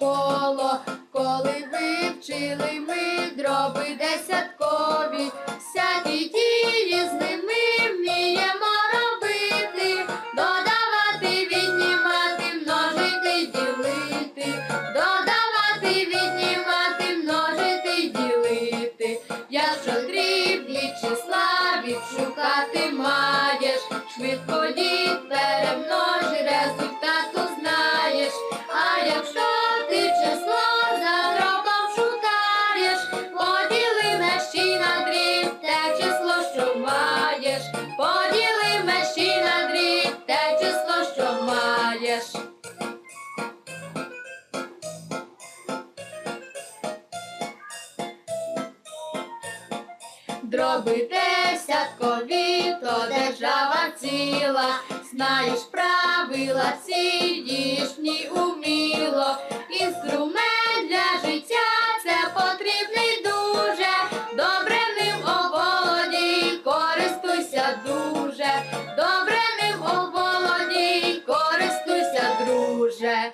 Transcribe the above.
навколо, коли вивчили ми дроби десяткові, всякі дії з ними вміємо робити, додавати, віднімати, множити, ділити, додавати, віднімати, множити, ділити. Якщо дрібні числа відшукати маєш, швидко поділи межі на дріб, те число, що маєш, поділи межі на дріб, те число, що маєш. Дроби десяткові, то держава ціла, знаєш правила ці дієш в ній уміло, że